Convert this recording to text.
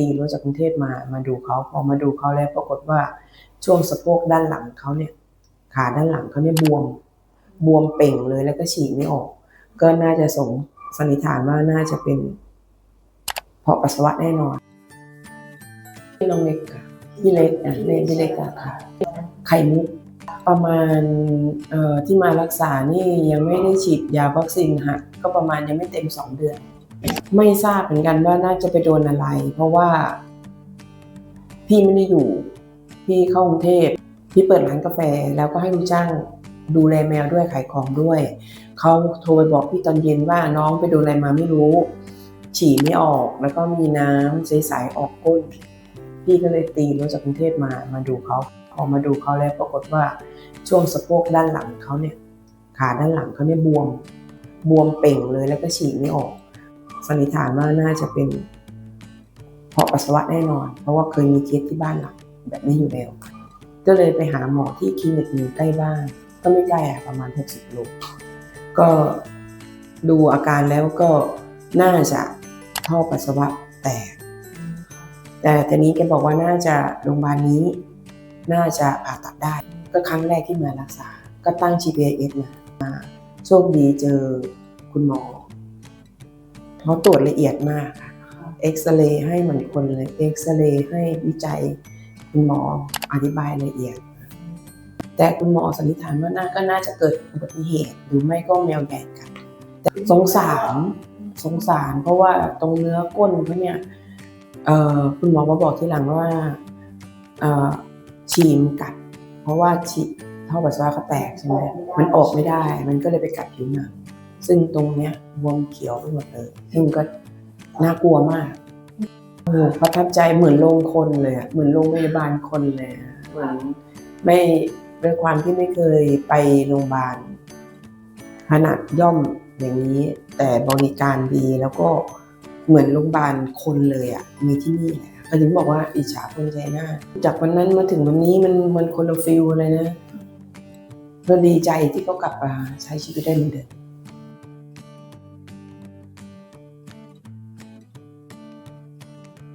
ตีรถจากกรุงเทพมามาดูเขาพอมาดูเขาแล้วปรากฏว่าช่วงสะโพกด้านหลังเขาเนี่ย ขาด้านหลังเขาเนี่ยบวม บวมเป่งเลยแล้วก็ฉี่ไม่ออก ก็น่าจะสงสันนิษฐานว่าน่าจะเป็นเพราะปัสสาวะแน่นอนพี่น้องเล็กค่ะพี่เล็กอะเล็กพี่เล็กค่ะ ไข่มุกประมาณที่มารักษานี่ยังไม่ได้ฉีดยาวัคซีนค่ะก็ประมาณยังไม่เต็มสองเดือน ไม่ทราบเหมือนกันว่าน่าจะไปโดนอะไร เพราะว่า พี่ไม่ได้อยู่ พี่เข้ากรุงเทพพี่เปิดร้านกาแฟแล้วก็ให้ลูกจ้างดูแลแมวด้วยขายของด้วย เขาโทรไปบอกพี่ตอนเย็นว่าน้องไปโดนอะไรมาไม่รู้ ฉี่ไม่ออกแล้วก็มีน้ำใสๆออกก้น พี่ก็เลยตีรถจากกรุงเทพมามาดูเขาพอมาดูเขาแล้วปรากฏว่าช่วงสะโพกด้านหลังเขาเนี่ย ขาด้านหลังเขาเนี่ยบวม บวมเป่งเลยแล้วก็ฉี่ไม่ออก สันนิษฐานว่าน่าจะเป็นเพราะปัสสาวะแน่นอน เพราะว่าเคยมีเคสที่บ้านหลังแบบนี้อยู่แล้ว ก็เลยไปหาหมอที่คลินิกหนึ่ใกล้บ้าน ก็ไม่ใกล้อะประมาณ 60โลก็ดูอาการแล้วก็น่าจะท่อปัสสาวะแตก แต่ทีนี้แกบอกว่าน่าจะโรงพยาบาลนี้ น่าจะผ่าตัดได้ ก็ครั้งแรกที่มารักษา ก็ตั้ง GPS มามาโชคดีเจอคุณหมอ เขาตรวจละเอียดมากค่ะเอ็กซเรย์ให้เหมือนคนเลยเอ็กซเรย์ให้วิจัยคุณหมออธิบายละเอียด แต่คุณหมอสันนิษฐานว่าน่าก็น่าจะเกิดอุบัติเหตุ หรือไม่ก็แมวแดดกันแต่สงสารสงสารเพราะว่าตรงเนื้อก้นเขาเนี่ยคุณหมอมาบอกทีหลังว่าฉีมกัด เพราะว่าฉีท่อปัสสาวะเขาแตกใช่ไหมมันออกไม่ได้ มันก็เลยไปกัดผิวหนัง ซึ่งตรงเนี้ยบวมเขียวไปหมดเลยซึ่งก็น่ากลัวมากโหประทับใจเหมือนโรงคนเลยอะเหมือนโรงพยาบาลคนเลยเหมือนไม่ด้วยความที่ไม่เคยไปโรงพยาบาลขนาดย่อมอย่างนี้ แต่บริการดีแล้วก็เหมือนโรงพยาบาลคนเลยอะมีที่นี่แหละเขาถึงบอกว่าอิจฉาคนใจหน้า จากวันนั้นมาถึงวันนี้มันมันคนละฟิลเลยนะก็ดีใจที่เขากลับมาใช้ชีวิตได้เหมือนเดิม